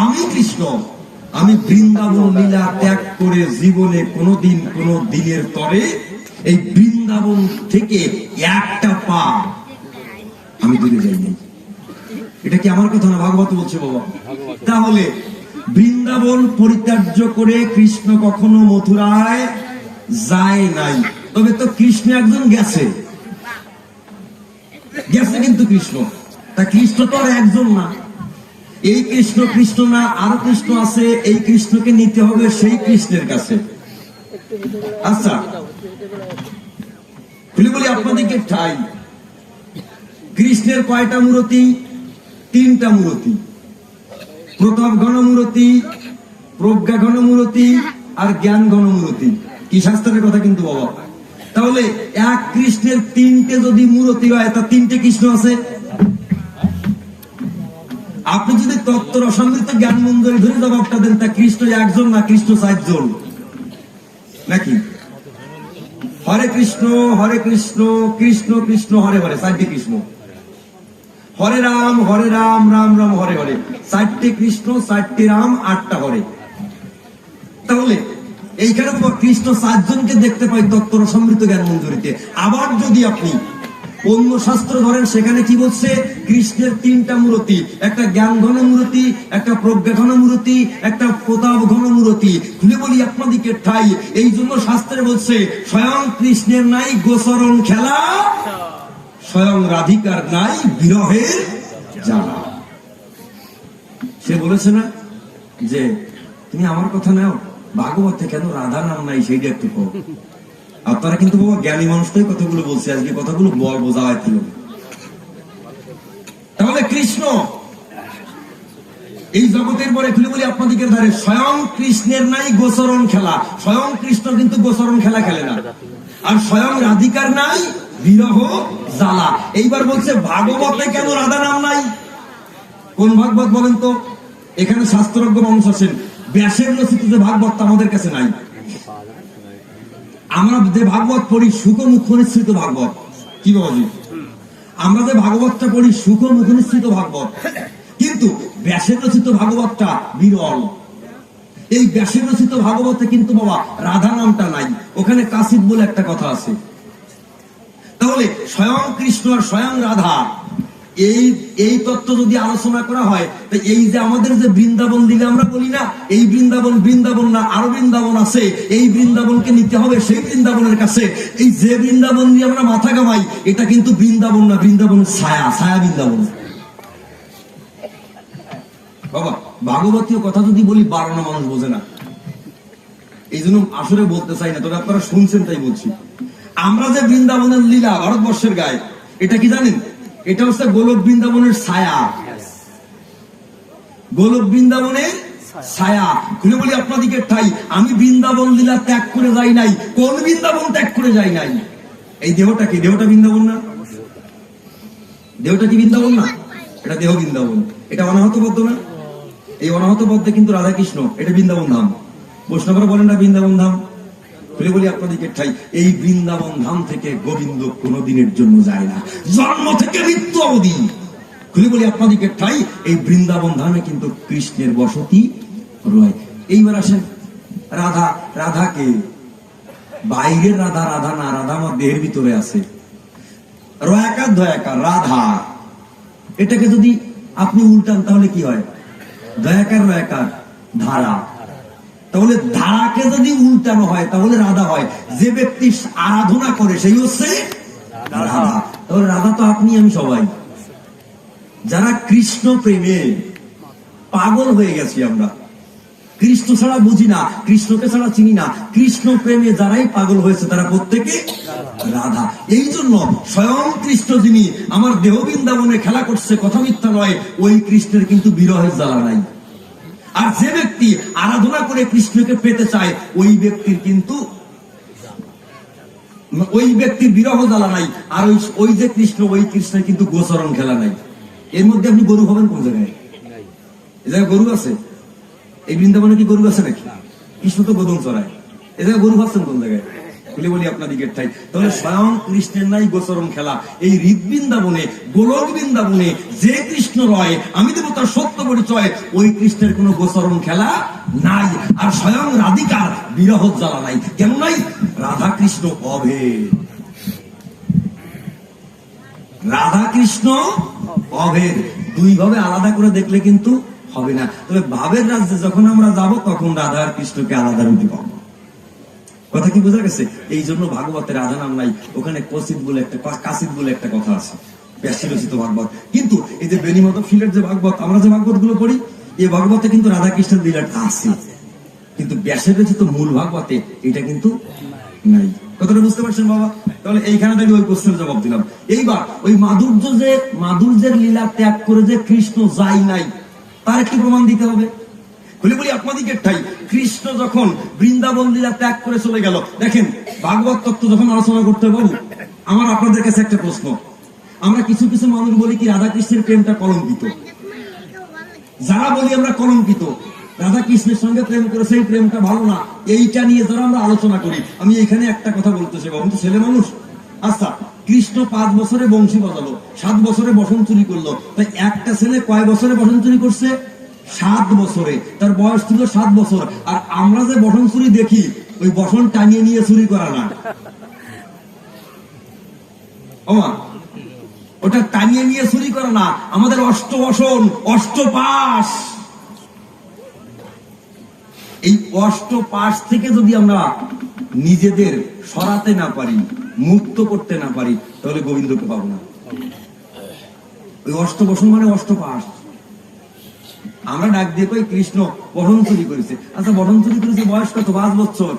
আমি কৃষ্ণ। আমি বৃন্দাবন লীলা ত্যাগ করে জীবনে কোনোদিন কোন দিনের তরে এই বৃন্দাবন থেকে একটা পা আমি দূরে যাইনি। এটা কি আমার কথা না ভাগবত বলছে বাবা? তাহলে বৃন্দাবন পরিত্যাজ্য করে কৃষ্ণ কখনো মথুরায় যায় নাই। তবে তো কৃষ্ণ একজন গেছে। গেছে কিন্তু কৃষ্ণ। তা কৃষ্ণ তো আর একজন না। এই কৃষ্ণ কৃষ্ণ না, আরও কৃষ্ণ আছে, এই কৃষ্ণকে নিতে হবে সেই কৃষ্ণের কাছে। আচ্ছা। খুলে বলি আপনাদেরকে ঠাই। কৃষ্ণের কয়টা মূর্তি? তিনটা মূর্তি। প্রতাপ গণমূর্তি প্রজ্ঞা গণমূর্তি আর জ্ঞান গণমূর্তি কি শাস্ত্রের কথা কিন্তু বাবা। তাহলে এক কৃষ্ণের তিনটে যদি মূর্তি হয়, তা তিনটে কৃষ্ণ আছে? আপনি যদি তত্ত্ব রসামৃত জ্ঞান মন্দিরে ধরে জবাবটা দেন, তা কৃষ্ণ একজন না কৃষ্ণ চারজন? নাকি? হরে কৃষ্ণ হরে কৃষ্ণ কৃষ্ণ কৃষ্ণ, হরে হরে, চারটি কৃষ্ণ। হরে রাম হরে রাম রাম রাম, হরে হরে, চারটে কৃষ্ণ, চারটে রাম, আটটা হরে। তাহলে এইখানে কৃষ্ণ চারজনকে দেখতে পাই তত্ত্ব সমৃদ্ধ জ্ঞান মঞ্জুরিতে আবার যদি আপনি অন্য শাস্ত্র ধরেন, সেখানে কি বলছে? কৃষ্ণের তিনটা মূর্তি, একটা জ্ঞান ঘন মূর্তি, একটা প্রজ্ঞা ঘন মূর্তি, একটা প্রতাপ ঘন মূর্তি। খুলে বলি আপনাদেরকে ঠাই, এই জন্য শাস্ত্রে বলছে, স্বয়ং কৃষ্ণের নাই গোচরণ খেলা, স্বয়ং রাধিকার নাই বিরহের জানা। সে বলেছে না যে, তুমি আমার কথা নাও? ভাগবতে কেন রাধা নাম নাই, সেইটা একটু কো আপনারা কিন্তু বাবা জ্ঞানী মানুষটাই কথাগুলো বলছে, আজকে কথাগুলো বল বোঝা হয় তাহলে কৃষ্ণ, এই জগতের পরে খুলে বলি আপনাদের ধারে, স্বয়ং কৃষ্ণের নাই গোচরণ খেলা। স্বয়ং কৃষ্ণ কিন্তু গোচরণ খেলা খেলে না। আর স্বয়ং রাধিকার নাই, বিরহ জ্বালা। এইবার বলছে, ভাগবতে কেন রাধা নাম নাই? কোন ভাগবত বলেন তো? এখানে শাস্ত্রজ্ঞ মানুষ আছেন। ব্যাসের রচিত যে ভাগবত আমাদের কাছে নাই। আমরা যে ভাগবত পড়ি সুখ মুখ নিশ্চিত ভাগবত। কি বাবাজি আমরা যে ভাগবতটা পড়ি সুখ মুখ নিশ্চিত ভাগবত। কিন্তু ব্যাসের রচিত ভাগবতটা বিরল। এই ব্যাসের রচিত ভাগবতে কিন্তু বাবা রাধা নামটা নাই। ওখানে কাশিদ বলে একটা কথা আছে। তাহলে স্বয়ং কৃষ্ণ আর স্বয়ং রাধা এই এই তত্ত্ব যদি আলোচনা করা হয় তো এই যে আমাদের যে বৃন্দাবন দিলে আমরা বলি না, এই বৃন্দাবন বৃন্দাবন না, আরও বৃন্দাবন আছে, এই বৃন্দাবনকে নিতে হবে সেই বৃন্দাবনের কাছে। এই যে বৃন্দাবন নিয়ে আমরা মাথা কামাই এটা কিন্তু বৃন্দাবন না বৃন্দাবনের ছায়া ছায়া বৃন্দাবন। বাবা, ভাগবতীয় কথা যদি বলি বারোনা মানুষ বোঝে না। এই জন্য আসলে বলতে চাই না, তবে আপনারা শুনছেন তাই বলছি। আমরা যে বৃন্দাবনের লীলা ভারতবর্ষের গায়ে, এটা কি জানেন? এটা হচ্ছে গোলক বৃন্দাবনের ছায়া। গোলক বৃন্দাবনের ছায়া। খুলে বলি আপনাদিকে ঠাই আমি বৃন্দাবন লীলা ত্যাগ করে যাই নাই, কোন বৃন্দাবন ত্যাগ করে যাই নাই। এই দেহটা কি? দেহটা বৃন্দাবন না? দেহটা কি বৃন্দাবন না? এটা দেহ বৃন্দাবন। এটা অনাহত পদ্ম না? এই অনাহত পদ্মে কিন্তু রাধাকৃষ্ণ, এটা বৃন্দাবন ধাম। বৈষ্ণবরা বলেন না বৃন্দাবন ধাম। খুলে বলি আপনাদেরকে ঠাই, এই বৃন্দাবন ধাম থেকে গোবিন্দ জন্য যায় না। জন্ম থেকে মৃত্যু অবধি। খুলে বলি আপনাদেরকে ঠাই, এই বৃন্দাবন ধামে কিন্তু কৃষ্ণের বসতি রয়। এইবার আসেন রাধা, রাধাকে। বাইরের রাধা রাধা না, রাধা আমার দেহের ভিতরে আছে। রয়াকার, দয়াকার, রাধা। এটাকে যদি আপনি উল্টান তাহলে কি হয়? দয়াকার, রয়াকার, ধারা। তাহলে ধারাকে যদি উল্টানো হয়, তাহলে রাধা হয়। যে ব্যক্তি আরাধনা করে, সেই হচ্ছে রাধা। তাহলে রাধা তো আপনি, আমি সবাই। যারা কৃষ্ণ প্রেমে পাগল হয়ে গেছি আমরা, কৃষ্ণ ছাড়া বুঝি না, কৃষ্ণকে ছাড়া চিনি না। কৃষ্ণ প্রেমে যারাই পাগল হয়েছে, তারা প্রত্যেকে রাধা। এই জন্য স্বয়ং কৃষ্ণ যিনি আমার দেহ বৃন্দাবনে খেলা করছে, কথা মিথ্যা নয়, ওই কৃষ্ণের কিন্তু বিরহের জ্বালা নাই। আর যে ব্যক্তি আরাধনা করে কৃষ্ণকে পেতে চায়, ওই ব্যক্তির কিন্তু ওই ব্যক্তির বিরহ জ্বালা নাই, আর ওই ওই যে কৃষ্ণ, ওই কৃষ্ণের কিন্তু গোচরণ খেলা নাই। এর মধ্যে আপনি গরু হবেন কোন জায়গায়? এ জায়গায় গরু আছে? এই বৃন্দাবনে কি গরু আছে নাকি? কৃষ্ণ তো গোদম চড়ায়। এ জায়গায় গরু ভাবছেন কোন জায়গায়? খুলে বলি আপনাদিকে ঠাই। তাহলে স্বয়ং কৃষ্ণের নাই গোচরণ খেলা। এই হৃদবৃন্দাবনে গোলক বৃন্দাবনে যে কৃষ্ণ রয়, আমি দেব তার সত্য পরিচয়। ওই কৃষ্ণের কোনো গোচরণ খেলা নাই। আর স্বয়ং রাধিকার বিরহ জ্বালা নাই। কেন নাই? রাধা কৃষ্ণ অভেদ রাধা কৃষ্ণ অভেদ দুই ভাবে আলাদা করে দেখলে কিন্তু হবে না। তবে ভাবের রাজ্যে যখন আমরা যাব, তখন রাধা আর কৃষ্ণকে আলাদা রূপে পাবো। কথা কি বোঝা গেছে? এই জন্য ভাগবতের রাধা নাম নাই। ওখানে কসিদ বলে একটা কাসিদ বলে একটা কথা আছে। ব্যাসী রচিত ভাগবত। কিন্তু এই যে বেনিমত ফিলের যে ভাগবত, আমরা যে ভাগবতগুলো পড়ি এই ভাগবতে কিন্তু রাধা কৃষ্ণের লীলাটা আছে। কিন্তু ব্যাসের রচিত মূল ভাগবতে এটা কিন্তু নাই। কথাটা বুঝতে পারছেন বাবা? তাহলে এইখানে থেকে ওই প্রশ্নের জবাব দিলাম। এইবার ওই মাধুর্য যে, মাধুর্যের লীলা ত্যাগ করে যে কৃষ্ণ যাই নাই, তার একটি প্রমাণ দিতে হবে। বলি বলি আপনাদিকে ঠাই। কৃষ্ণ যখন বৃন্দাবন লীলা ত্যাগ করে চলে গেল, দেখেন, ভাগবত তত্ত্ব যখন আলোচনা করতে বাবু, আমার আপনাদের কাছে একটা প্রশ্ন। আমরা কিছু কিছু মানুষ বলি কি রাধা কৃষ্ণের প্রেমটা কলঙ্কিত। যারা বলি আমরা কলঙ্কিত রাধা কৃষ্ণের সঙ্গে প্রেম করে সেই প্রেমটা ভালো না, এইটা নিয়ে যারা আমরা আলোচনা করি, আমি এখানে একটা কথা বলতেছি, বাবু, তো ছেলে মানুষ। আচ্ছা কৃষ্ণ পাঁচ বছরে বংশী বাজালো, সাত বছরে বসন চুরি করল, তাই একটা ছেলে কয় বছরে বসন চুরি করছে? সাত বছরে। তার বয়স ছিল সাত বছর। আর আমরা যে বসন চুরি দেখি, ওই বসন টাঙিয়ে নিয়ে চুরি করা না। ওটা টাঙিয়ে নিয়ে চুরি করে না। আমাদের অষ্ট অষ্টবসন অষ্টপাশ এই অষ্টপাশ থেকে যদি আমরা নিজেদের সরাতে না পারি, মুক্ত করতে না পারি, তাহলে গোবিন্দকে পাবো না। ওই অষ্ট বসন মানে অষ্টপাশ আমরা ডাক দিয়ে কই কৃষ্ণ বটন চুরি করেছে। আচ্ছা বটন চুরি করেছে বয়স কত? পাঁচ বছর।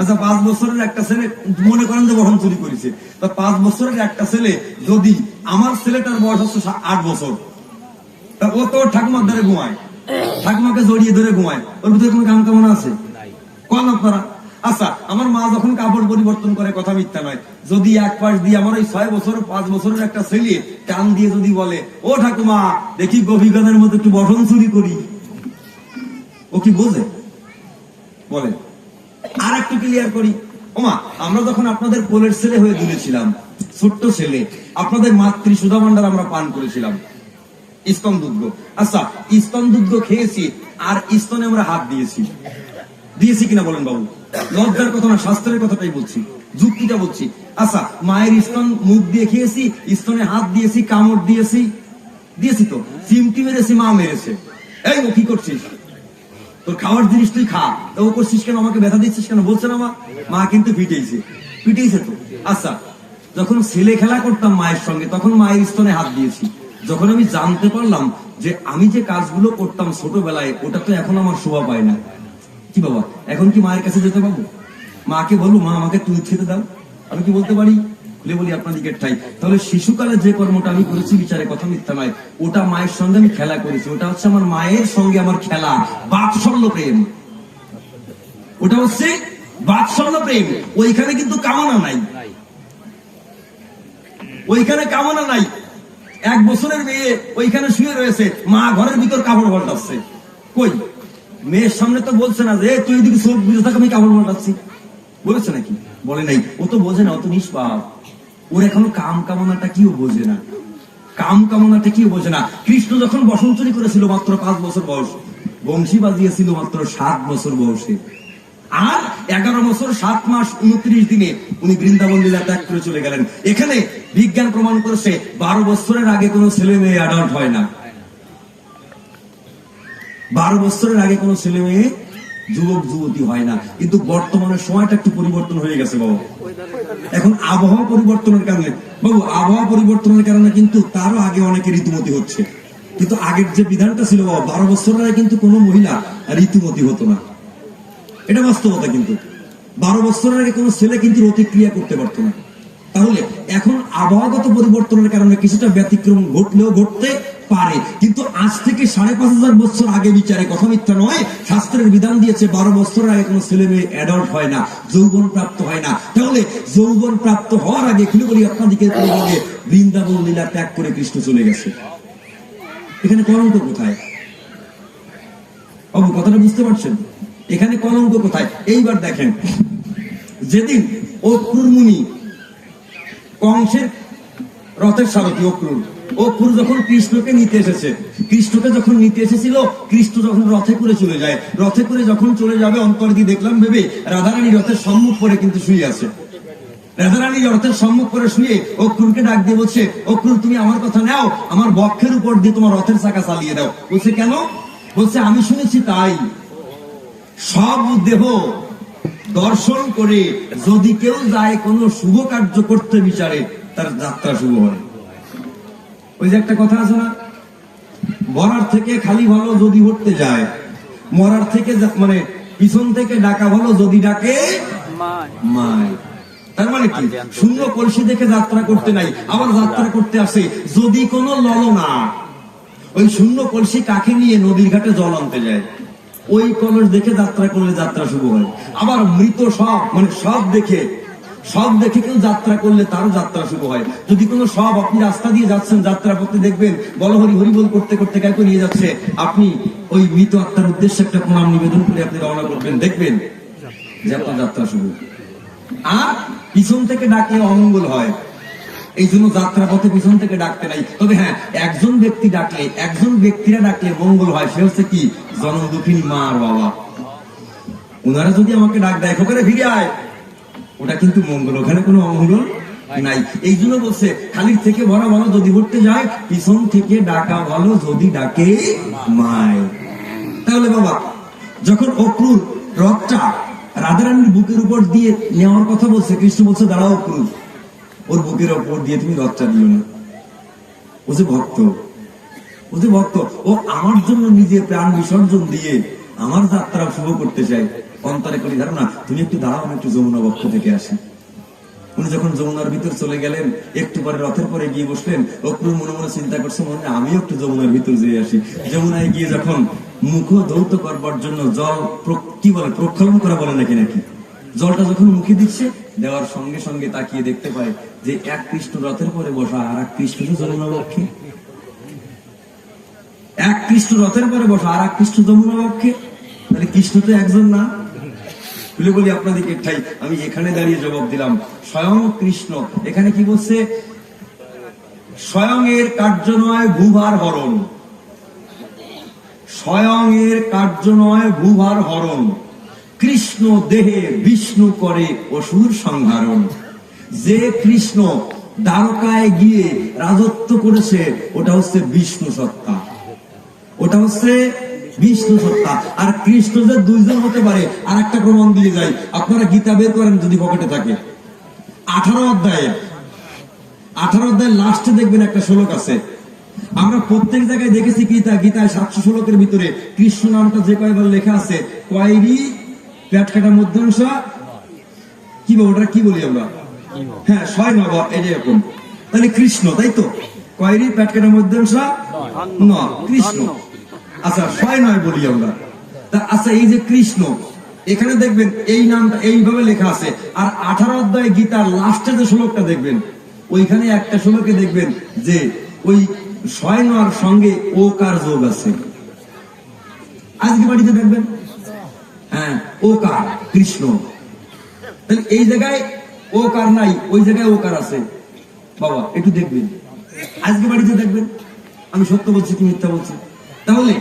আচ্ছা পাঁচ বছরের একটা ছেলে মনে করেন যে বটন চুরি করেছে। তা পাঁচ বছরের একটা ছেলে যদি আমার ছেলেটার বয়স হচ্ছে আট বছর তা ও তো ঠাকুমার ধরে ঘুমায়। ঠাকুমাকে জড়িয়ে ধরে ঘুমায়। ওর ভিতরে কোনো কাম কেমন আছে কন আপনারা। আচ্ছা আমার মা যখন কাপড় পরিবর্তন করে, কথা মিথ্যা নয়। যদি এক পাশ দিয়ে আমার ওই ছয় বছর, পাঁচ বছরের একটা ছেলে টান দিয়ে যদি বলে, ও ঠাকুমা, দেখি গভীগানের মতো একটু বসন চুরি করি। ও কি বোঝে? বলে, আর একটু ক্লিয়ার করি। ওমা আমরা যখন আপনাদের কোলের ছেলে হয়ে দুলেছিলাম, ছোট্ট ছেলে, আপনাদের মাতৃ সুধা ভান্ডার আমরা পান করেছিলাম। স্তন দুগ্ধ আচ্ছা স্তন দুগ্ধ খেয়েছি, আর স্তনে আমরা হাত দিয়েছি। দিয়েছি কিনা বলেন বাবু? লজ্জার কথা না শাস্ত্রের কথাটাই বলছি, যুক্তিটা বলছি। আচ্ছা মায়ের স্তন, মুখ দিয়ে খেয়েছি, স্তনে হাত দিয়েছি, কামড় দিয়েছি দিয়েছি তো। চিমটি মেরেছি, মা মেরেছে। এই ও কি করছিস? তোর খাওয়ার জিনিস তুই খা। ও করছিস কেন? আমাকে ব্যথা দিচ্ছিস কেন? বলছে না মা। মা কিন্তু পিটেইছে। পিটেইছে তো। আচ্ছা যখন ছেলে খেলা করতাম মায়ের সঙ্গে, তখন মায়ের স্তনে হাত দিয়েছি। যখন আমি জানতে পারলাম যে আমি যে কাজগুলো করতাম ছোটবেলায়, ওটা তো এখন আমার শোভা পায় না। কি বাবা? এখন কি মায়ের কাছে যেতে পাবো? মাকে বলব মা, আমাকে তুই খেতে দাও। আমি কি বলতে পারি? খুলে বলি আপনাদিকে ঠাই তাহলে শিশুকালে যে কর্মটা আমি করেছি, বিচারে কথা মিথ্যা নয়। ওটা মায়ের সঙ্গে আমি খেলা করেছি। ওটা হচ্ছে আমার মায়ের সঙ্গে আমার খেলা। বাৎসল্য প্রেম। ওটা হচ্ছে বাৎসল্য প্রেম। ওইখানে কিন্তু কামনা নাই। ওইখানে কামনা নাই। এক বছরের মেয়ে ওইখানে শুয়ে রয়েছে। মা ঘরের ভিতর কাপড় পাল্টাচ্ছে কই? মেয়ের সামনে তো বলছে না যে তুই এদিকে চোখ বুঝে থাক, আমি কাপড় পাল্টাচ্ছি বলেছে নাকি? বলে নাই। ও তো বোঝে না অত নিষ্পাপ। ওর এখনও কাম কামনাটা কিও বোঝে না। কাম কামনাটা কিও বোঝে না। কৃষ্ণ যখন বসন্তরী করেছিল মাত্র পাঁচ বছর বয়স, বংশী বাজিয়েছিল মাত্র সাত বছর বয়সে। আর এগারো বছর, সাত মাস, উনত্রিশ দিনে উনি বৃন্দাবন লীলা ত্যাগ করে চলে গেলেন। এখানে বিজ্ঞান প্রমাণ করেছে, বারো বছরের আগে কোনো ছেলে মেয়ে অ্যাডাল্ট হয় না। বারো বছরের আগে কোনো ছেলে মেয়ে যুবক, যুবতী হয় না। কিন্তু বর্তমানে সময়টা একটু পরিবর্তন হয়ে গেছে বাবু। এখন আবহাওয়া পরিবর্তনের কারণে বাবু, আবহাওয়া পরিবর্তনের কারণে কিন্তু তারও আগে অনেকে ঋতুমতি হচ্ছে। কিন্তু আগের যে বিধানটা ছিল বাবা, বারো বছরের আগে কিন্তু কোনো মহিলা ঋতুমতি হতো না। এটা বাস্তবতা কিন্তু। বারো বছরের আগে কোনো ছেলে কিন্তু প্রতিক্রিয়া করতে পারতো না। তাহলে এখন আবহাওয়াগত পরিবর্তনের কারণে কিছুটা ব্যতিক্রম ঘটলেও ঘটতে পারে। কিন্তু আজ থেকে সাড়ে পাঁচ হাজার বছর আগে বিচারে কথা মিথ্যা নয়, শাস্ত্রের বিধান দিয়েছে বারো বছর আগে কোনো ছেলে মেয়ে অ্যাডাল্ট হয় না যৌবন প্রাপ্ত হয় না। তাহলে যৌবন প্রাপ্ত হওয়ার আগে খুলে বলি আপনাদিকে বৃন্দাবন লীলা ত্যাগ করে কৃষ্ণ চলে গেছে। এখানে কলঙ্ক কোথায়? বাবু, কথাটা বুঝতে পারছেন? এখানে কলঙ্ক কোথায়? এইবার দেখেন। যেদিন অক্রুর মুনি কংসের রথের সারথী অক্রুর যখন কৃষ্ণকে নিতে এসেছে কৃষ্ণকে যখন নিতে এসেছিল, কৃষ্ণ যখন রথে করে চলে যায়, রথে করে যখন চলে যাবে দেখলাম ভেবে রাধারানী রথের সম্মুখ কিন্তু শুয়ে আছে। রাধারানী রথের সম্মুখ করে শুয়ে অক্রুরকে ডাক দিয়ে বলছে অক্রুর তুমি আমার কথা নাও, আমার বক্ষের উপর দিয়ে তোমার রথের চাকা চালিয়ে দাও। বলছে, কেন? বলছে, আমি শুনেছি তাই। সব দেহ দর্শন করে যদি কেউ যায় কোনো শুভ কার্য করতে বিচারে, তার যাত্রা শুভ হয় ওই যে একটা কথা আছে না? মরার থেকে খালি ভালো যদি উঠতে যায় মরার থেকে মানে পিছন থেকে ডাকা ভালো যদি ডাকে মায়। তার মানে কি? শূন্য কলসি দেখে যাত্রা করতে নাই আবার যাত্রা করতে আসে যদি কোনো ললনা ওই শূন্য কলসি কাকে নিয়ে নদীর ঘাটে জল আনতে যায়? ওই কলস দেখে যাত্রা করলে যাত্রা শুরু হয়। আবার মৃত সব মানে সব দেখে সব দেখে কেউ যাত্রা করলে তারও যাত্রা শুভ হয়। যদি কোনো সব আপনি রাস্তা দিয়ে যাচ্ছেন, যাত্রা করতে দেখবেন বল হরি হরি করতে করতে কাউকে নিয়ে যাচ্ছে, আপনি ওই মৃত আত্মার উদ্দেশ্যে একটা প্রণাম নিবেদন করে আপনি রওনা করবেন। দেখবেন যে আপনার যাত্রা শুভ আর পিছন থেকে ডাকলে অমঙ্গল হয়। এই জন্য যাত্রা পথে পিছন থেকে ডাকতে নাই। তবে হ্যাঁ একজন ব্যক্তি ডাকলে, একজন ব্যক্তিরা ডাকলে মঙ্গল হয়, সে হচ্ছে কি? জনম দুঃখিনী মা আর বাবা। ওনারা যদি আমাকে ডাক দেয় ওখানে ফিরে আয়। ওটা কিন্তু মঙ্গল, ওখানে কোনো অমঙ্গল নাই। এই জন্য বলছে, খালির থেকে ভরা ভালো যদি ভরতে যায়, পিছন থেকে ডাকা ভালো যদি ডাকে মায়। তাহলে বাবা, যখন অক্রুর রথটা রাধারানীর বুকের উপর দিয়ে নেওয়ার কথা বলছে, কৃষ্ণ বলছে, দাঁড়াও অক্রুর, ওর বুকের উপর দিয়ে তুমি রথটা দিও না। ও যে ভক্ত, ও যে ভক্ত, ও আমার জন্য নিজে প্রাণ বিসর্জন দিয়ে আমার যাত্রা শুভ করতে চাই। অন্তরে করি, ধারণা, তুমি একটু দাঁড়াও, আমি একটু যমুনা বক্ষ থেকে আসি। উনি যখন যমুনার ভিতর চলে গেলেন, একটু পরে রথের পরে গিয়ে বসলেন অক্রুর মনে মনে চিন্তা করছে, মনে আমিও একটু যমুনার ভিতর যেয়ে আসি। যমুনায় গিয়ে যখন মুখ ধৌত করবার জন্য জল কি বলে, প্রক্ষালন করা বলে নাকি নাকি? জলটা যখন মুখে দিচ্ছে, দেওয়ার সঙ্গে সঙ্গে তাকিয়ে দেখতে পায় যে এক কৃষ্ণ রথের পরে বসা আর এক কৃষ্ণ যমুনা বক্ষে। এক কৃষ্ণ রথের পরে বসা আর এক কৃষ্ণ যমুনা বক্ষে। তাহলে কৃষ্ণ তো একজন না। বলে বলি আপনাদেরকে একটাই আমি এখানে দাঁড়িয়ে জবাব দিলাম। স্বয়ং কৃষ্ণ। এখানে কি বলছে? স্বয়ং এর কার্য নয় ভূভার হরণ। স্বয়ং এর কার্য নয় ভূভার হরণ। কৃষ্ণ দেহে বিষ্ণু করে অসুর সংহারণ। যে কৃষ্ণ দ্বারকায় গিয়ে রাজত্ব করেছে, ওটা হচ্ছে বিষ্ণু সত্তা। ওটা হচ্ছে বিষ্ণু সত্তা। আর কৃষ্ণ যে দুইজন হতে পারে আর একটা প্রমাণ দিয়ে যায়। আপনারা গীতা বের করেন যদি পকেটে থাকে। আঠারো অধ্যায়ে। আঠারো অধ্যায় লাস্টে দেখবেন একটা শ্লোক আছে। আমরা প্রত্যেক জায়গায় দেখেছি গীতা, গীতায় সাতশো শ্লোকের ভিতরে কৃষ্ণ নামটা যে কয়বার লেখা আছে, কয়েরি পেট কাটা মধ্যাংশ। কি বলব ওটা কি বলি আমরা? হ্যাঁ ছয় নব এরকম। তাহলে কৃষ্ণ, তাই তো? কয়েরি পেট কাটা মধ্যাংশ ন কৃষ্ণ। আচ্ছা ছয় নয় বলি আমরা। তা আচ্ছা এই যে কৃষ্ণ, এখানে দেখবেন এই নামটা এইভাবে লেখা আছে। আর আঠারো অধ্যায় গীতার লাস্টে যে শ্লোকটা দেখবেন, ওইখানে একটা শ্লোকে দেখবেন যে ওই ছয় সঙ্গে ও কার যোগ আছে। আজকে বাড়িতে দেখবেন? হ্যাঁ ও কার কৃষ্ণ। তাহলে এই জায়গায় ও কার নাই, ওই জায়গায় ও কার আছে। বাবা, একটু দেখবেন। আজকে বাড়িতে দেখবেন? আমি সত্য বলছি কি মিথ্যা বলছি? তাহলে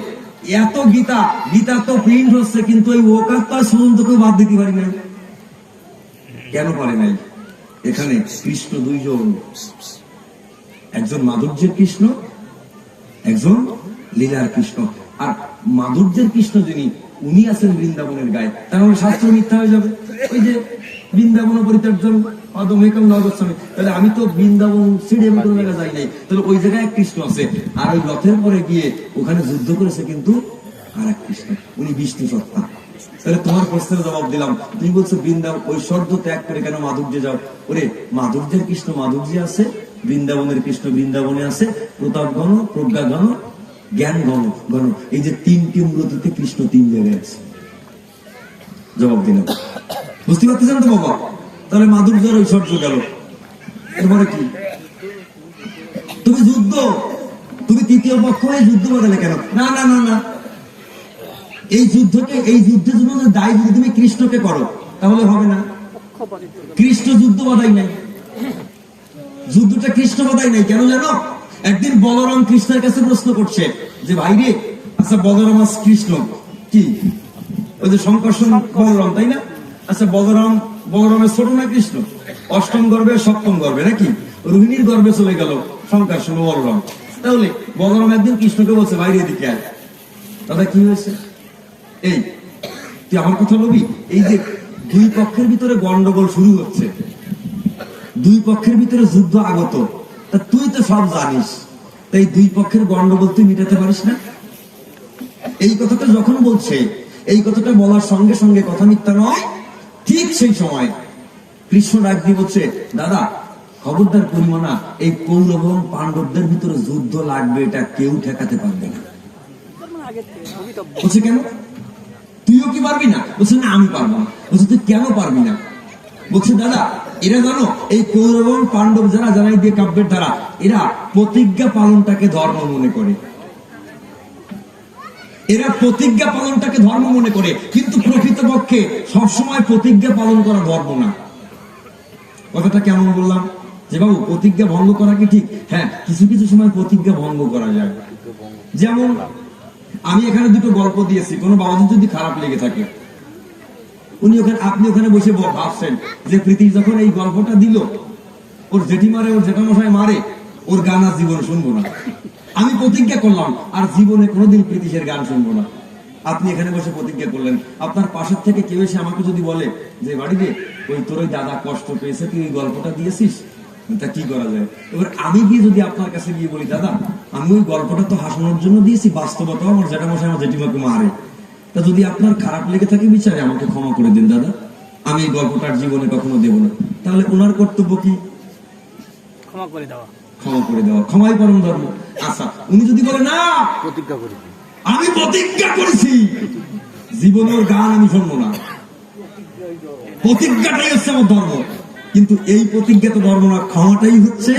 এত গীতা গীতা তো প্রিন্ট হচ্ছে, কিন্তু ওই ওকার তো আর সুমন্ত কেউ বাদ দিতে পারি না কেন পারে নাই? এখানে কৃষ্ণ দুইজন, একজন মাধুর্যের কৃষ্ণ, একজন লীলার কৃষ্ণ। আর মাধুর্যের কৃষ্ণ যিনি উনি আছেন বৃন্দাবনের গায়ে। তার মানে শাস্ত্র মিথ্যা হয়ে যাবে। ওই যে বৃন্দাবন নগস্বামী তাহলে আমি তো বৃন্দাবন যাই নাই। তাহলে ওই জায়গায় কৃষ্ণ আছে। আর ওই রথের পরে গিয়ে ওখানে যুদ্ধ করেছে কিন্তু আর কৃষ্ণ। উনি বিষ্ণু সত্তা। তাহলে তোমার প্রশ্নের জবাব দিলাম। তুমি বলছো বৃন্দাবন ঐশ্বর্য ত্যাগ করে কেন মাধুর্যে যাও? ওরে, মাধুর্যের কৃষ্ণ মাধুর্যে আছে, বৃন্দাবনের কৃষ্ণ বৃন্দাবনে আছে। প্রতাপ ঘন প্রজ্ঞা ঘন জ্ঞান ঘন ঘন এই যে তিনটি মূর্তিতে কৃষ্ণ তিন জায়গায় আছে। জবাব দিলাম। বুঝতে পারতেছেন তো বাবা? তাহলে মাধুর্যের ঐশ্বর্য গেল এরপরে কি? তুমি যুদ্ধ? তুমি তৃতীয় পক্ষ হয়ে যুদ্ধ বদলে কেন? না না না না। এই যুদ্ধকে, এই যুদ্ধের জন্য দায় যদি তুমি কৃষ্ণকে করো, তাহলে হবে না। কৃষ্ণ যুদ্ধ বাধাই নাই। যুদ্ধটা কৃষ্ণ বাধাই নাই। কেন জানো? একদিন বলরাম কৃষ্ণের কাছে প্রশ্ন করছে যে, ভাই রে আচ্ছা বলরাম আর কৃষ্ণ, কি? ওই যে সংকর্ষণ বলরাম, তাই না? আচ্ছা বলরাম, বলরামের ছোট না কৃষ্ণ? অষ্টম গর্ভে সপ্তম গর্বে, নাকি? রোহিণীর গর্ভে চলে গেল সংকর্ষণ ও বলরাম। তাহলে বলরাম একদিন কৃষ্ণকে বলছে বাইরে এদিকে আয়। দাদা, কি হয়েছে? এই, তুই আমার কথা বলবি? এই যে দুই পক্ষের ভিতরে গন্ডগোল শুরু হচ্ছে, দুই পক্ষের ভিতরে যুদ্ধ আগত তা তুই তো সব জানিস। তাই দুই পক্ষের গন্ডগোল তুই মিটাতে পারিস না? এই কথাটা যখন বলছে, এই কথাটা বলার সঙ্গে সঙ্গে কথা মিথ্যা নয়, ঠিক সেই সময় কৃষ্ণ ডাক দিয়ে বলছে, দাদা, খবরদার পরিমাণা এই কৌরব এবং পাণ্ডবদের ভিতরে যুদ্ধ লাগবে, এটা কেউ ঠেকাতে পারবে না। বলছে, কেন? তুইও কি পারবি না? বলছে, না, আমি পারব না। বলছে, তুই কেন পারবি না? বলছে, দাদা, এরা জানো, এই কৌরব পাণ্ডব যারা এই দিয়ে কাব্যের দ্বারা, এরা প্রতিজ্ঞা পালনটাকে ধর্ম মনে করে। এরা প্রতিজ্ঞা পালনটাকে ধর্ম মনে করে, কিন্তু প্রকৃতপক্ষে সবসময় প্রতিজ্ঞা পালন করা ধর্ম না। কথাটা কেমন বললাম? যে, বাবু, প্রতিজ্ঞা ভঙ্গ করা কি ঠিক? হ্যাঁ কিছু কিছু সময় প্রতিজ্ঞা ভঙ্গ করা যায়। যেমন, আমি এখানে দুটো গল্প দিয়েছি, কোনো বাবাদের যদি খারাপ লেগে থাকে উনি ওখানে আপনি ওখানে বসে ভাবছেন যে প্রীতি যখন এই গল্পটা দিল, ওর জেঠি মারে, ওর জেঠামশাই মারে, ওর গান আর জীবনে শুনব না। আমি প্রতিজ্ঞা করলাম, আর জীবনে কোনোদিন প্রীতিশের গান শুনব না। আপনি এখানে বসে প্রতিজ্ঞা করলেন। আপনার পাশের থেকে কেউ এসে আমাকে যদি বলে যে বাড়িতে ওই তোর ওই দাদা কষ্ট পেয়েছে, তুই এই গল্পটা দিয়েছিস? তা কি করা যায়? এবার আমি গিয়ে যদি আপনার কাছে গিয়ে বলি, দাদা, আমি ওই গল্পটা তো হাসানোর জন্য দিয়েছি বাস্তবতা আমার জেঠামশাই আমার জেঠিমাকে মারে। তা যদি আপনার খারাপ লেগে থাকে বিচারে আমাকে ক্ষমা করে দিন দাদা। আমি এই গল্পটার জীবনে কখনো দেব না। তাহলে ওনার কর্তব্য কি? ক্ষমা করে দেওয়া। ক্ষমা করে দেওয়া। ক্ষমাই পরম ধর্ম। আচ্ছা উনি যদি বলে না প্রতিজ্ঞা করি আমি প্রতিজ্ঞা করেছি। জীবনের গান আমি শুনব না। প্রতিজ্ঞাটাই হচ্ছে আমার ধর্ম। কিন্তু এই প্রতিজ্ঞা তো ধর্ম না ক্ষমাটাই হচ্ছে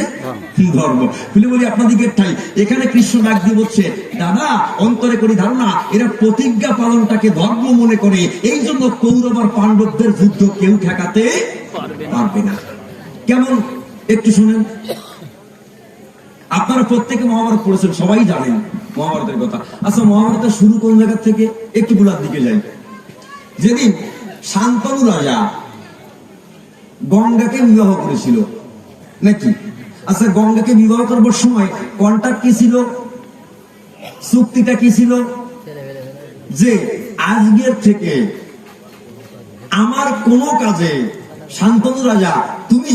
ধর্ম। বলে বলি আপনাদিকে ঠাই এখানে কৃষ্ণ ডাক দিয়ে বলছে দাদা অন্তরে করি ধারণা এরা প্রতিজ্ঞা পালনটাকে ধর্ম মনে করে এই জন্য কৌরব আর পাণ্ডবদের যুদ্ধ কেউ ঠেকাতে পারবে না। কেমন? একটু শুনেন। আপনারা প্রত্যেকে মহাভারত পড়েছেন সবাই জানেন মহাভারতের কথা। আচ্ছা মহাভারতের শুরু কোন জায়গা থেকে? একটু গোলার দিকে যাই। যেদিন শান্তনু রাজা গঙ্গাকে বিবাহ করেছিল। নাকি? আচ্ছা গঙ্গাকে বিবাহ করবার সময় কন্ট্যাক্ট কি ছিল? চুক্তিটা কি ছিল? যে আজকের থেকে আমার কোনো কাজে শান্তনু রাজা তুমি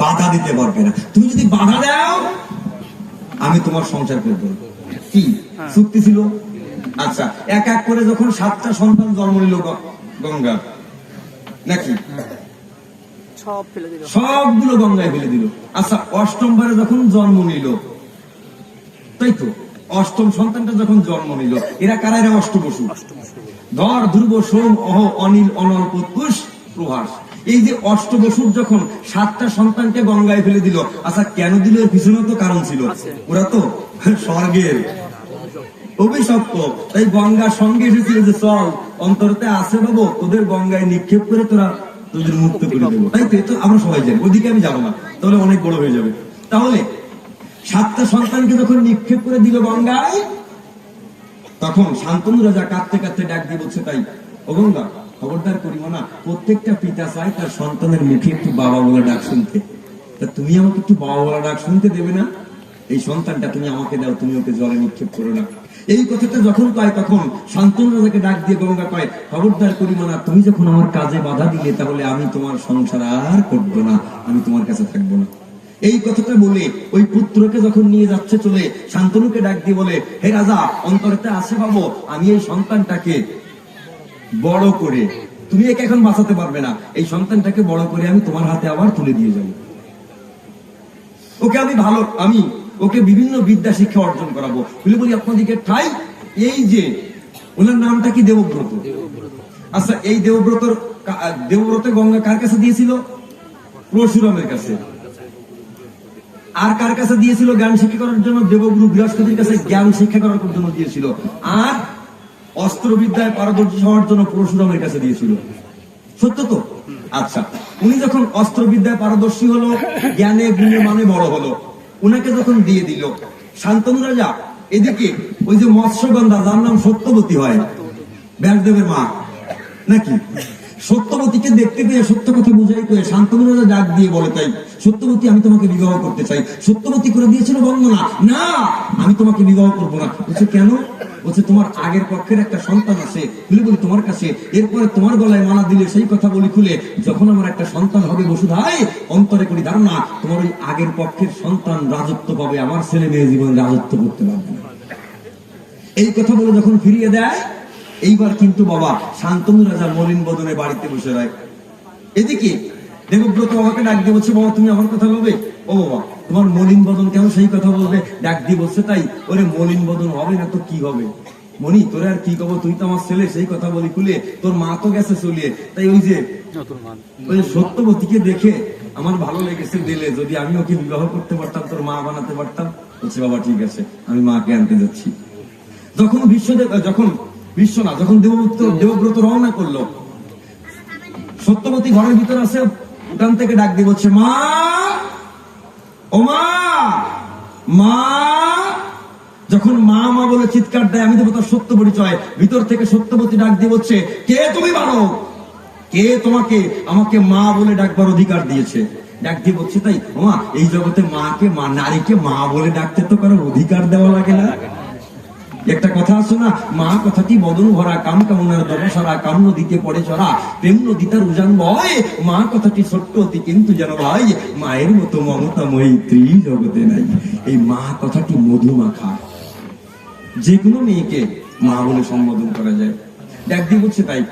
বাধা দিতে পারবে না। তুমি যদি বাধা দাও আমি তোমার সংসার করব কি? চুক্তি ছিল? আচ্ছা এক এক করে যখন সাতটা সন্তান জন্ম নিল গঙ্গা নাকি? সব ফেলে দিল। সবগুলো গঙ্গায় ফেলে দিল। আচ্ছা অষ্টম বারে যখন জন্ম নিল তাই তো? অষ্টম সন্তানটা যখন জন্ম নিল এরা কারা? এরা অষ্টবসু ধর ধ্রুব সোম অহ অনিল অনল পুষ প্রভাস। এই যে অষ্টবসুর যখন সাতটা সন্তানকে গঙ্গায় ফেলে দিল আচ্ছা কেন দিল? এর পিছনে তো কারণ ছিল। ওরা তো স্বর্গের অভিশপ্ত। তাই গঙ্গার সঙ্গে এসেছিল যে চল অন্তরতে আছে বাবু তোদের গঙ্গায় নিক্ষেপ করে তোরা তোদের মুক্ত করে দেবো। তাই তো, তো আমরা সবাই জানি ওদিকে আমি যাব না তাহলে অনেক বড় হয়ে যাবে। তাহলে সাতটা সন্তানকে যখন নিক্ষেপ করে দিল গঙ্গায় তখন শান্তনু রাজা কাঁদতে কাঁদতে ডাক দিয়ে বলছে তাই ও গঙ্গা খবরদার করিব না প্রত্যেকটা পিতা চায় তার সন্তানের মুখে একটু বাবা বলে ডাক শুনতে। তা তুমি আমাকে একটু বাবা বলা ডাক শুনতে দেবে না? এই সন্তানটা তুমি আমাকে দাও তুমি ওকে জলে নিক্ষেপ করো না। এই কথাটা যখন পায় তখন শান্তনু রাজাকে ডাক দিয়ে গঙ্গা কয়, খবরদার করিব না তুমি যখন আমার কাজে বাধা দিলে তাহলে আমি তোমার সংসার আর করব না, আমি তোমার কাছে থাকব না। এই কথাটা বলে ওই পুত্রকে যখন নিয়ে যাচ্ছে চলে শান্তনুকে ডাক দিয়ে বলে, হে রাজা, অন্তরেতে আসে পাবো, আমি এই সন্তানটাকে বড় করে, তুমি একে এখন বাঁচাতে পারবে না, এই সন্তানটাকে বড় করে আমি তোমার হাতে আবার তুলে দিয়ে যাব। ওকে আমি ভালো, আমি ওকে বিভিন্ন বিদ্যা শিক্ষা অর্জন করাবো। বলে বলি, আপনাদেরকে ঠাই এই যে, ওনার নামটা কি? দেবব্রত। আচ্ছা এই দেবব্রতর দেবব্রত গঙ্গা কার কাছে দিয়েছিল? পরশুরামের কাছে। আর কার কাছে দিয়েছিল? জ্ঞান শিক্ষা করার জন্য দেবগুরু বৃহস্পতির কাছে জ্ঞান শিক্ষা করার জন্য দিয়েছিল। আর অস্ত্রবিদ্যায় পারদর্শী হওয়ার জন্য পরশুরামের কাছে দিয়েছিল। সত্য তো? আচ্ছা উনি যখন অস্ত্রবিদ্যায় পারদর্শী হলো, জ্ঞানে, গুণে মানে বড় হলো উনাকে যখন দিয়ে দিল, শান্তনু রাজা, এদিকে ওই যে মৎস্যগন্ধা, যার নাম সত্যবতী হয়, ব্যাসদেবের মা, নাকি? সত্যবতীকে দেখতে পেয়ে সত্য কথা বুঝাই করে শান্তনু রাজা ডাক দিয়ে বলে, তাই সত্যবতী, আমি তোমাকে বিবাহ করতে চাই। সত্যবতী করে দিয়েছিল বন্দনা। না, আমি তোমাকে বিবাহ করব না। বলছে, কেন? বলছে তোমার আগের পক্ষের একটা সন্তান আছে, খুলে বলি তোমার কাছে, এরপরে তোমার গলায় মালা দিলে সেই কথা বলি খুলে, যখন আমার একটা সন্তান হবে বসুধাই, অন্তরে করি ধারণা, তোমার ওই আগের পক্ষের সন্তান রাজত্ব পাবে, আমার ছেলে মেয়ে জীবনে রাজত্ব করতে পারবে না। এই কথা বলে যখন ফিরিয়ে দেয়, এইবার কিন্তু বাবা শান্তনু রাজা মলিন বদনে বাড়িতে বসে রয়। এদিকে দেবব্রত বাবাকে ডাক দিয়ে বলছে বাবা তুমি আমার কথা বলবে? ও বাবা তোমার মলিন বদন কেন সেই কথা বলবে? ডাক দিয়ে বলছে তাই ওরে মলিন বদন হবে না তো কি হবে? মনি তোরে আর কি কব তুই তো আমার ছেলে সেই কথা বলি খুলে তোর মা তো গেছে চলিয়ে। তাই ওই যে ওই সত্যবতীকে দেখে আমার ভালো লেগেছে দিলে যদি আমি ওকে বিবাহ করতে পারতাম তোর মা বানাতে পারতাম? বলছে বাবা ঠিক আছে আমি মাকে আনতে যাচ্ছি। যখন বিশ্বদেব যখন বিশ্ব না যখন দেবব্রত দেবব্রত রওনা করল সত্যবতী ঘরের ভিতর আছে উঠান থেকে ডাক দিয়ে বলছে, মা! ও মা! মা! যখন মা মা বলে চিৎকার দেয়, আমি দেবো তার সত্য পরিচয়। ভিতর থেকে সত্যবতী ডাক দিয়ে বলছে, কে তুমি বানো কে তোমাকে? আমাকে মা বলে ডাকবার অধিকার দিয়েছে। ডাক দিয়ে বলছে, তাই? মা, এই জগতে মাকে, মা, নারীকে মা বলে ডাকতে তো কারও অধিকার দেওয়া লাগে না। একটা কথা আছে না, মা কথাটি বদন ভরা কাম কামনার দরসারা কাম নদীতে পড়ে চড়া, প্রেম নদীতার উজান বয়। মা কথাটি ছোট্ট অতি কিন্তু যেন ভাই, মায়ের মতো মমতা মৈত্রী জগতে নাই। এই মা কথাটি মধু মাখা যে কোনো মেয়েকে মা বলে সম্বোধন করা যায়। ডাক দিয়ে বলছে তাই।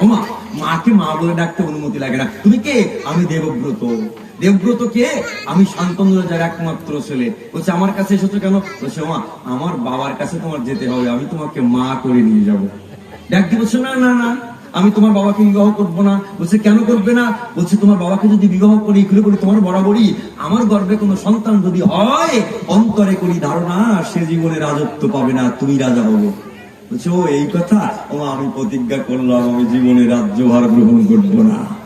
ওমা, মাকে মা বলে ডাকতে অনুমতি লাগে না। তুমি কে? আমি দেবব্রত। দেবব্রত কে? আমি শান্তনু রাজার একমাত্র ছেলে। বলছে, আমার কাছে এসেছ কেন? বলছে, মা, আমার বাবার কাছে তোমার যেতে হবে। আমি তোমাকে মা করে নিয়ে যাব। ডাক বলছে, না না না, আমি তোমার বাবাকে বিবাহ করব না। বলছে, কেন করবে না? বলছে, তোমার বাবাকে যদি বিবাহ করি খুলে করি তোমার বরাবরই আমার গর্ভে কোনো সন্তান যদি হয়, অন্তরে করি ধারণা, সে জীবনে রাজত্ব পাবে না, তুমি রাজা হবে। বলছে, ও, এই কথা? ও আমি প্রতিজ্ঞা করলাম, আমি জীবনে রাজ্যভার গ্রহণ করব না।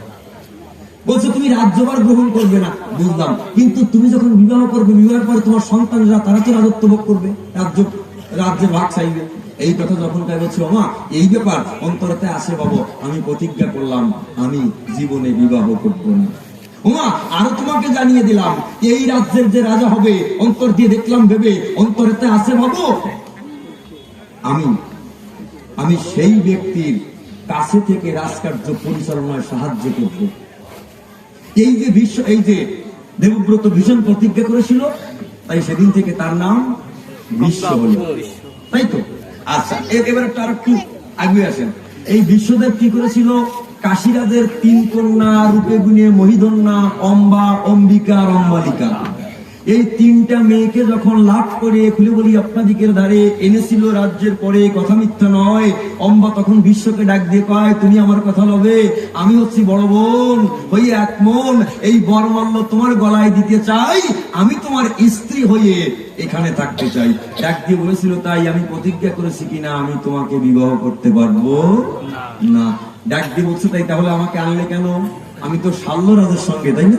বলছে, তুমি রাজ্যভার গ্রহণ করবে না। বুঝলাম। কিন্তু তুমি যখন বিবাহ করবে, বিবাহের পরে তোমার সন্তানরা তারা তো রাজত্ব ভোগ করবে? রাজ্য, রাজ্যের ভাগ চাইবে। এই কথা যখন তাই বলছে, ওমা, এই ব্যাপার অন্তরতে আসে বাবু, আমি প্রতিজ্ঞা করলাম, আমি জীবনে বিবাহ করব না। ওমা, আরও তোমাকে জানিয়ে দিলাম, এই রাজ্যের যে রাজা হবে, অন্তর দিয়ে দেখলাম, ভেবে অন্তরেতে আসে বাবু। আমি আমি সেই ব্যক্তির কাছে থেকে রাজকার্য পরিচালনায় সাহায্য করব। এই যে বিশ্ব এই যে দেবব্রত ভীষণ প্রতিজ্ঞা করেছিল তাই সেদিন থেকে তার নাম বিশ্ব হলো তাই তো? আচ্ছা এবার একটু আর একটু আগে আসেন। এই বিশ্বদেব কি করেছিল? কাশিরাজের তিন কন্যা রূপে গুণে মহিধন্যা অম্বা অম্বিকা আর অম্বালিকা এই তিনটা মেয়েকে যখন লাভ করে খুলে বলি আপনাদিকের ধারে এনেছিল রাজ্যের পরে কথা মিথ্যা নয়। অম্বা তখন বিশ্বকে ডাক দিয়ে কয় তুমি আমার কথা লবে আমি হচ্ছি বড় বোন হই এক মন। এই বরমাল্য তোমার গলায় দিতে চাই আমি তোমার স্ত্রী হয়ে এখানে থাকতে চাই। ডাক দিয়ে বলেছিল তাই আমি প্রতিজ্ঞা করেছি কিনা আমি তোমাকে বিবাহ করতে পারব? না। ডাক দিয়ে বলছে তাই তাহলে আমাকে আনলে কেন? আমি তো শাল্য রাজের সঙ্গে তাই না?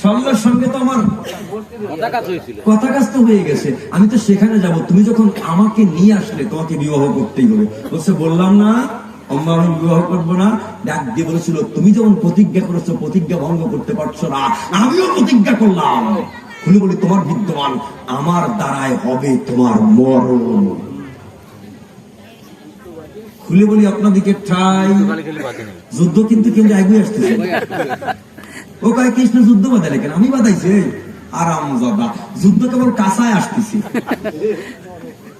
শাল্যর সঙ্গে তো আমার কথা কাজ তো হয়ে গেছে। আমি তো সেখানে যাব। তুমি যখন আমাকে নিয়ে আসলে তোমাকে বিবাহ করতেই হবে। বলছে বললাম না আমি বিবাহ করব না। ডাক দিয়ে বলেছিল তুমি যখন প্রতিজ্ঞা করেছ প্রতিজ্ঞা ভঙ্গ করতে পারছ না। আমিও প্রতিজ্ঞা করলাম। খুলে বলি তোমার বিদ্যমান আমার দ্বারায় হবে তোমার মরণ। খুলে বলি আপনাদিকে ঠাই যুদ্ধ কিন্তু কিন্তু এগিয়ে আসতেছে। ও কয় কৃষ্ণ যুদ্ধ বাধালে কেন? আমি বাধাইছি আরাম জাদা যুদ্ধ কেবল কাঁচায় আসতেছি।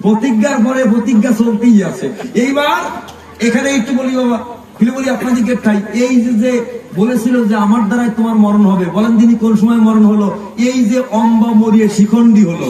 প্রতিজ্ঞার পরে প্রতিজ্ঞা চলতেই আছে। এইবার, এখানে একটু বলি, বাবা ফিলে বলি আপনাদেরকে ঠাই এই যে বলেছিল যে আমার দ্বারাই তোমার মরণ হবে, বলেন তিনি কোন সময় মরণ হলো? এই যে অম্বা মরিয়ে শিখণ্ডী হলো।